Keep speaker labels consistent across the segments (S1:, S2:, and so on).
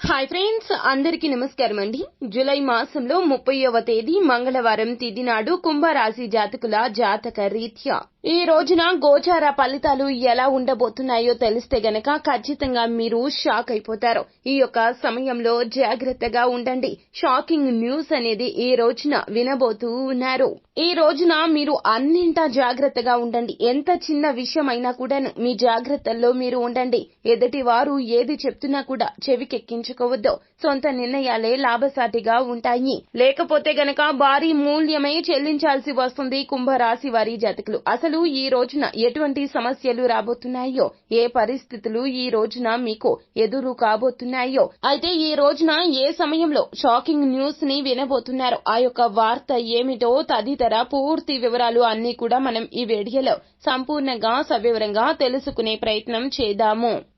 S1: Hi friends అందరికీ నమస్కారం అండి. జూలై మాసంలో ముప్పైవ తేదీ మంగళవారం తిథి నాడు కుంభరాశి జాతకుల జాతక రీత్యా. ఈ రోజున గోచార ఫలితాలు ఎలా ఉండబోతున్నాయో తెలిస్తే గనక ఖచ్చితంగా మీరు షాక్ అయిపోతారు. ఈ యొక్క సమయంలో జాగ్రత్తగా ఉండండి. షాకింగ్ న్యూస్ అనేది ఈ రోజున వినబోతూ ఉన్నారు ఈ రోజున మీరు అన్నింటా జాగ్రత్తగా ఉండండి. ఎంత చిన్న విషయమైనా కూడాను మీ జాగ్రత్తల్లో మీరు ఉండండి. ఎదుటి వారు ఏది చెప్తున్నా కూడా చెవికెక్కించుకోవద్దు. సొంత నిర్ణయాలే లాభసాటిగా ఉంటాయి. లేకపోతే గనక భారీ మూల్యమే చెల్లించాల్సి వస్తుంది కుంభరాశి వారి జాతకులు. అసలు ఈ రోజున ఎటువంటి సమస్యలు రాబోతున్నాయో? ఏ పరిస్థితులు ఈ రోజున మీకు ఎదురు కాబోతున్నాయో? అయితే ఈ రోజున ఏ సమయంలో షాకింగ్ న్యూస్ని వినబోతున్నారో? ఆ యొక్క వార్త ఏమిటో తదితర పూర్తి వివరాలు అన్ని కూడా మనం ఈ వీడియోలో సంపూర్ణంగా సవివరంగా తెలుసుకునే ప్రయత్నం చేద్దాము.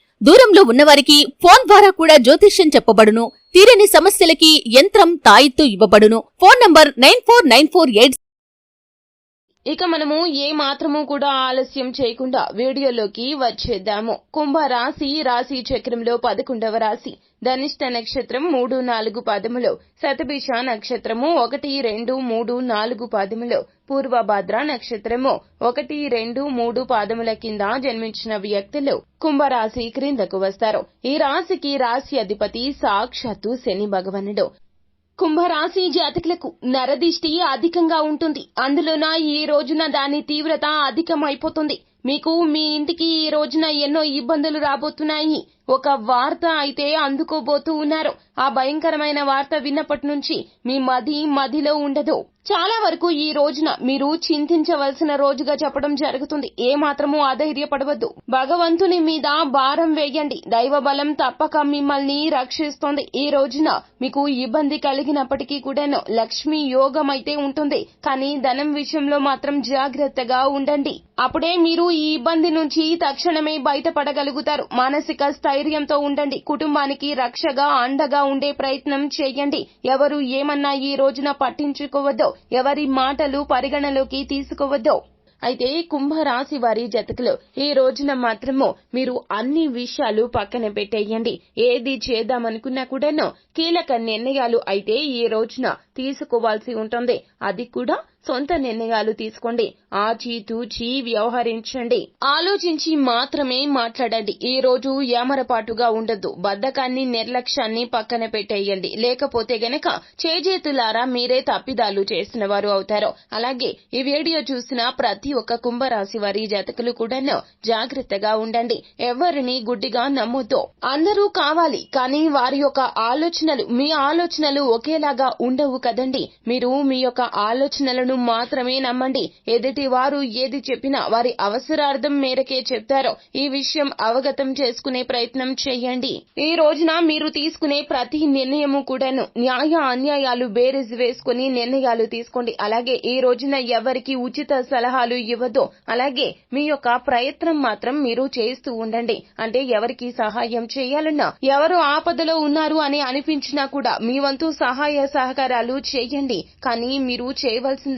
S2: దూరంలో ఉన్నవారికి ఫోన్ ద్వారా కూడా జ్యోతిష్యం చెప్పబడును. తీరని సమస్యలకి యంత్రం తాయిత్తు ఇవ్వబడును. Phone number nine four nine four eight
S1: ఇక మనము ఏ మాత్రము కూడా ఆలస్యం చేయకుండా వీడియోలోకి వచ్చేద్దాము. కుంభ రాశి రాశి చక్రంలో పదకొండవ రాశి. ధనిష్ట నక్షత్రం మూడు నాలుగు పాదములో శతభిష నక్షత్రము ఒకటి రెండు మూడు నాలుగు పాదములో పూర్వభద్ర నక్షత్రము ఒకటి రెండు మూడు పాదముల కింద జన్మించిన వ్యక్తులు కుంభరాశి క్రిందకు వస్తారు. ఈ రాశికి రాశి అధిపతి సాక్షాత్తు శని భగవనుడు. కుంభరాశి జాతకులకు నరదిష్టి అధికంగా ఉంటుంది. అందులోన ఈ రోజున దాని తీవ్రత అధికమైపోతుంది. మీకు మీ ఇంటికి ఈ రోజున ఎన్నో ఇబ్బందులు రాబోతున్నాయి. ఒక వార్త అయితే అందుకోబోతూ ఉన్నారు. ఆ భయంకరమైన వార్త విన్నప్పటి నుంచి మీ మది మదిలో ఉండదు. చాలా వరకు ఈ రోజున మీరు చింతించవలసిన రోజుగా చెప్పడం జరుగుతుంది. ఏ మాత్రము అధైర్యపడవద్దు. భగవంతుని మీద భారం వేయండి. దైవ బలం తప్పక మిమ్మల్ని రక్షిస్తోంది. ఈ రోజున మీకు ఇబ్బంది కలిగినప్పటికీ కూడాను లక్ష్మి యోగం అయితే ఉంటుంది. కానీ ధనం విషయంలో మాత్రం జాగ్రత్తగా ఉండండి. అప్పుడే మీరు ఈ ఇబ్బంది నుంచి తక్షణమే బయటపడగలుగుతారు. మానసిక ధైర్యంతో ఉండండి. కుటుంబానికి రక్షగా అండగా ఉండే ప్రయత్నం చేయండి. ఎవరు ఏమన్నా ఈ రోజున పట్టించుకోవద్దో ఎవరి మాటలు పరిగణలోకి తీసుకోవద్దో. అయితే కుంభరాశి వారి జతకులు ఈ రోజున మాత్రము మీరు అన్ని విషయాలు పక్కన పెట్టేయండి. ఏది చేద్దామనుకున్నా కూడాను కీలక నిర్ణయాలు అయితే ఈ రోజున తీసుకోవాల్సి ఉంటుంది. అది కూడా సొంత నిర్ణయాలు తీసుకోండి. ఆచి తూచి వ్యవహరించండి. ఆలోచించి మాత్రమే మాట్లాడండి. ఈ రోజు ఏమరపాటుగా ఉండద్దు. బద్ధకాన్ని నిర్లక్ష్యాన్ని పక్కన పెట్టేయండి. లేకపోతే గనక చేజేతులారా మీరే తప్పిదాలు చేసిన వారు అవుతారు. అలాగే ఈ వీడియో చూసిన ప్రతి ఒక్క కుంభరాశి వారి జాతకులు కూడాను జాగ్రత్తగా ఉండండి. ఎవరిని గుడ్డిగా నమ్మొద్దు. అందరూ కావాలి కానీ వారి యొక్క ఆలోచనలు మీ ఆలోచనలు ఒకేలాగా ఉండవు కదండి. మీరు మీ యొక్క ఆలోచనలను మాత్రమే నమ్మండి. ఎదుటి వారు ఏది చెప్పినా వారి అవసరార్థం మేరకే చెప్తారో ఈ విషయం అవగతం చేసుకునే ప్రయత్నం చేయండి. ఈ రోజున మీరు తీసుకునే ప్రతి నిర్ణయము కూడాను న్యాయ అన్యాయాలు బేరీజ్ వేసుకుని నిర్ణయాలు తీసుకోండి. అలాగే ఈ రోజున ఎవరికి ఉచిత సలహాలు ఇవ్వదు అలాగే మీ యొక్క ప్రయత్నం మాత్రం మీరు చేస్తూ ఉండండి. అంటే ఎవరికి సహాయం చేయాలన్నా ఎవరు ఆపదలో ఉన్నారు అని అనిపించినా కూడా మీ వంతు సహాయ సహకారాలు చేయండి. కానీ మీరు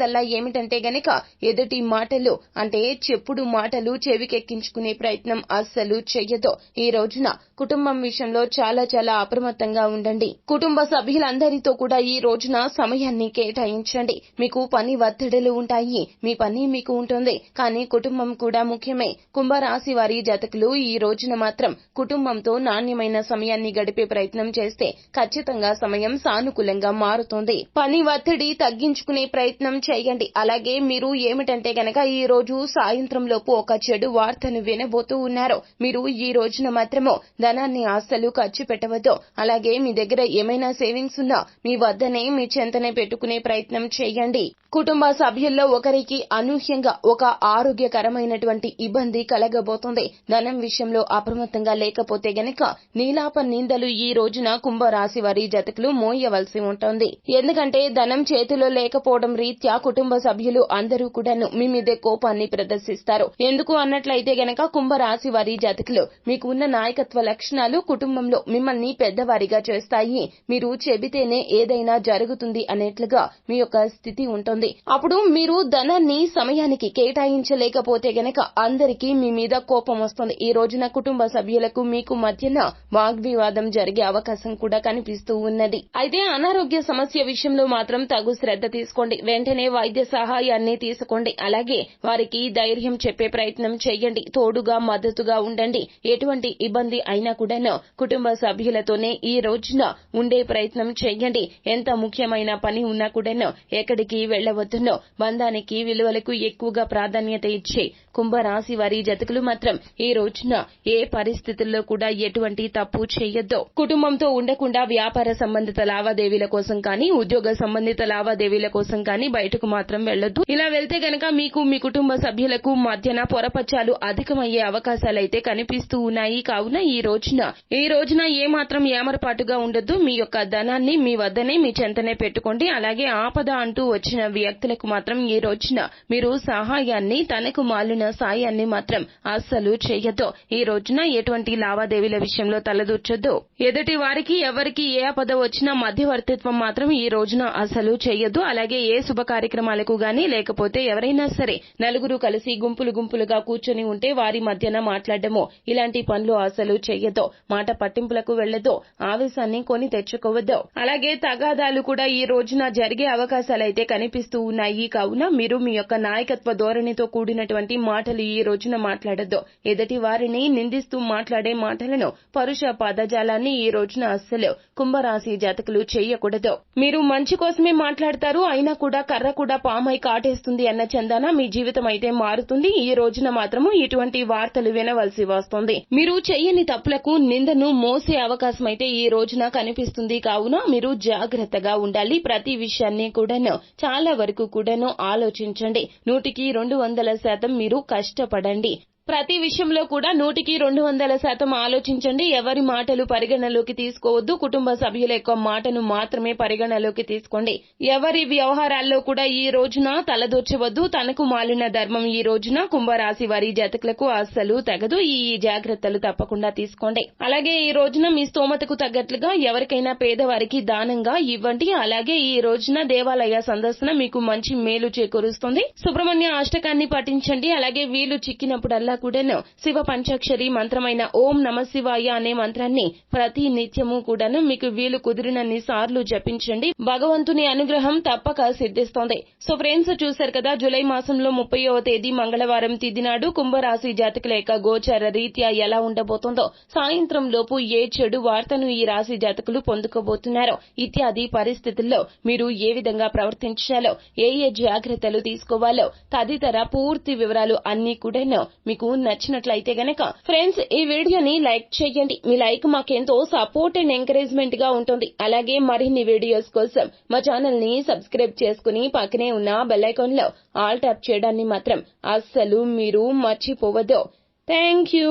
S1: చేసేదల్లా ఏమిటంటే గనక ఎదుటి మాటలు అంటే చెప్పుడు మాటలు చెవికెక్కించుకునే ప్రయత్నం అస్సలు చెయ్యదు. ఈ రోజున కుటుంబం విషయంలో చాలా చాలా అప్రమత్తంగా ఉండండి. కుటుంబ సభ్యులందరితో కూడా ఈ రోజున సమయాన్ని కేటాయించండి. మీకు పని ఒత్తిడులు ఉంటాయి. మీ పని మీకు ఉంటుంది. కానీ కుటుంబం కూడా ముఖ్యమే. కుంభరాశి వారి జతకులు ఈ రోజున మాత్రం కుటుంబంతో నాణ్యమైన సమయాన్ని గడిపే ప్రయత్నం చేస్తే ఖచ్చితంగా సమయం సానుకూలంగా మారుతుంది. పని ఒత్తిడి తగ్గించుకునే ప్రయత్నం చేయండి. అలాగే మీరు ఏమిటంటే గనక ఈ రోజు సాయంత్రం లోపు ఒక చెడు వార్తను వినబోతూ ఉన్నారు. మీరు ఈ రోజున మాత్రము ధనాన్ని అస్సలు ఖర్చు పెట్టవద్దు. అలాగే మీ దగ్గర ఏమైనా సేవింగ్స్ ఉన్నా మీ వద్దనే మీ చెంతనే పెట్టుకునే ప్రయత్నం చేయండి. కుటుంబ సభ్యుల్లో ఒకరికి అనూహ్యంగా ఒక ఆరోగ్యకరమైనటువంటి ఇబ్బంది కలగబోతుంది. ధనం విషయంలో అప్రమత్తంగా లేకపోతే గనక నీలాప నిందలు ఈ రోజున కుంభరాశి వారి జతకులు మోయవలసి ఉంటుంది. ఎందుకంటే ధనం చేతిలో లేకపోవడం రీత్యా కుటుంబ సభ్యులు అందరూ కూడాను మీ మీదే కోపాన్ని ప్రదర్శిస్తారు. ఎందుకు అన్నట్లయితే గనక కుంభరాశి వారి జాతకులు మీకు ఉన్న నాయకత్వ లక్షణాలు కుటుంబంలో మిమ్మల్ని పెద్దవారిగా చేస్తాయి. మీరు చెబితేనే ఏదైనా జరుగుతుంది అనేట్లుగా మీ యొక్క స్థితి ఉంటుంది. అప్పుడు మీరు ధనాన్ని సమయానికి కేటాయించలేకపోతే గనక అందరికీ మీ మీద కోపం వస్తుంది. ఈ రోజున కుటుంబ సభ్యులకు మీకు మధ్యన వాగ్వివాదం జరిగే అవకాశం కూడా కనిపిస్తూ ఉన్నది. అయితే అనారోగ్య సమస్య విషయంలో మాత్రం తగు శ్రద్ధ తీసుకోండి. వెంటనే వైద్య సహాయాన్ని తీసుకోండి. అలాగే వారికి ధైర్యం చెప్పే ప్రయత్నం చేయండి. తోడుగా మద్దతుగా ఉండండి. ఎటువంటి ఇబ్బంది అయినా కూడాను కుటుంబ సభ్యులతోనే ఈ రోజున ఉండే ప్రయత్నం చేయండి. ఎంత ముఖ్యమైన పని ఉన్నా కూడాను ఎక్కడికి వెళ్ళవద్దునో బంధానికి విలువలకు ఎక్కువగా ప్రాధాన్యత ఇచ్చే కుంభరాశి వారి జతకులు మాత్రం ఈ రోజున ఏ పరిస్థితుల్లో కూడా ఎటువంటి తప్పు చేయొద్దు. కుటుంబంతో ఉండకుండా వ్యాపార సంబంధిత లావాదేవీల కోసం కానీ ఉద్యోగ సంబంధిత లావాదేవీల కోసం కానీ బయటకు మాత్రం వెళ్ళొద్దు ఇలా వెళ్తే గనక మీకు మీ కుటుంబ సభ్యులకు మధ్యన పొరపచ్చాలు అధికమయ్యే అవకాశాలైతే కనిపిస్తూ ఉన్నాయి. కావున ఈ రోజున ఈ రోజున ఏ మాత్రం ఏమరపాటుగా ఉండొద్దు. మీ యొక్క ధనాన్ని మీ వద్దనే మీ చెంతనే పెట్టుకోండి. అలాగే ఆపద అంటూ వచ్చిన వ్యక్తులకు మాత్రం ఈ రోజున మీరు సహాయాన్ని తనకు మాలిన సాయాన్ని మాత్రం అస్సలు చేయొద్దు. ఈ రోజున ఎటువంటి లావాదేవీల విషయంలో తలదూర్చొద్దు. ఎదుటి వారికి ఎవరికి ఏ ఆపద వచ్చినా మధ్యవర్తిత్వం మాత్రం ఈ రోజున అసలు చేయొద్దు. అలాగే ఏ శుభకార్యం కార్యక్రమాలకు గాని లేకపోతే ఎవరైనా సరే నలుగురు కలిసి గుంపులు గుంపులుగా కూర్చొని ఉంటే వారి మధ్యన మాట్లాడడము ఇలాంటి పనులు అసలు చేయొద్దు మాట పట్టింపులకు వెళ్ళొద్దు ఆవేశాన్ని కొని తెచ్చుకోవద్దు. అలాగే తగాదాలు కూడా ఈ రోజున జరిగే అవకాశాలైతే కనిపిస్తూ ఉన్నాయి. కావున మీరు మీ యొక్క నాయకత్వ ధోరణితో కూడినటువంటి మాటలు ఈ రోజున మాట్లాడొద్దు. ఎదుటి వారిని నిందిస్తూ మాట్లాడే మాటలను పరుష పదజాలాన్ని ఈ రోజున అస్సలు కుంభరాశి జాతకులు చేయకూడదు మీరు మంచి కోసమే మాట్లాడతారు. అయినా కూడా కర్ర కూడా పామై కాటేస్తుంది అన్న చందాన మీ జీవితం అయితే మారుతుంది. ఈ రోజున మాత్రము ఇటువంటి వార్తలు వినవలసి వస్తుంది. మీరు చెయ్యని తప్పులకు నిందను మోసే అవకాశం అయితే ఈ రోజున కనిపిస్తుంది. కావున మీరు జాగ్రత్తగా ఉండాలి. ప్రతి విషయాన్ని కూడాను చాలా వరకు కూడాను ఆలోచించండి. నూటికి రెండు వందల శాతం మీరు కష్టపడండి. ప్రతి విషయంలో కూడా నూటికి రెండు వందల శాతం ఆలోచించండి. ఎవరి మాటలు పరిగణలోకి తీసుకోవద్దు. కుటుంబ సభ్యుల యొక్క మాటను మాత్రమే పరిగణలోకి తీసుకోండి. ఎవరి వ్యవహారాల్లో కూడా ఈ రోజున తలదూర్చవద్దు. తనకు మాలిన ధర్మం ఈ రోజున కుంభరాశి వారి జాతకులకు అస్సలు తగదు. ఈ జాగ్రత్తలు తప్పకుండా తీసుకోండి. అలాగే ఈ రోజున మీ స్తోమతకు తగ్గట్లుగా ఎవరికైనా పేదవారికి దానంగా ఇవ్వండి. అలాగే ఈ రోజున దేవాలయ సందర్శన మీకు మంచి మేలు చేకూరుస్తుంది. సుబ్రహ్మణ్య అష్టకాన్ని పఠించండి. అలాగే వీలు చిక్కినప్పుడల్లా కూడాను శివ పంచాక్షరి మంత్రమైన ఓం నమ శివాయ అనే మంత్రాన్ని ప్రతి నిత్యము కూడాను మీకు వీలు కుదిరినన్ని సార్లు జపించండి. భగవంతుని అనుగ్రహం తప్పక సిద్ధిస్తోంది. సో ఫ్రెండ్స్ చూశారు కదా జులై మాసంలో ముప్పయో తేదీ మంగళవారం తిదినాడు కుంభరాశి జాతకుల యొక్క గోచర రీత్యా ఎలా ఉండబోతుందో సాయంత్రం లోపు ఏ చెడు వార్తను ఈ రాశి జాతకులు పొందుకోబోతున్నారో ఇత్యాది పరిస్థితుల్లో మీరు ఏ విధంగా ప్రవర్తించాలో ఏ ఏ జాగ్రత్తలు తీసుకోవాలో తదితర పూర్తి వివరాలు అన్ని కూడాను మీకు మీకు నచ్చినట్లయితే గనక ఫ్రెండ్స్ ఈ వీడియోని లైక్ చేయండి. మీ లైక్ మాకెంతో సపోర్ట్ అండ్ ఎంకరేజ్మెంట్గా ఉంటుంది. అలాగే మరిన్ని వీడియోస్ కోసం మా ఛానల్ని సబ్స్క్రైబ్ చేసుకుని పక్కనే ఉన్న బెల్ ఐకాన్లో ఆల్ ట్యాప్ చేయడాన్ని మాత్రం అస్సలు మీరు మర్చిపోవద్దు. Thank you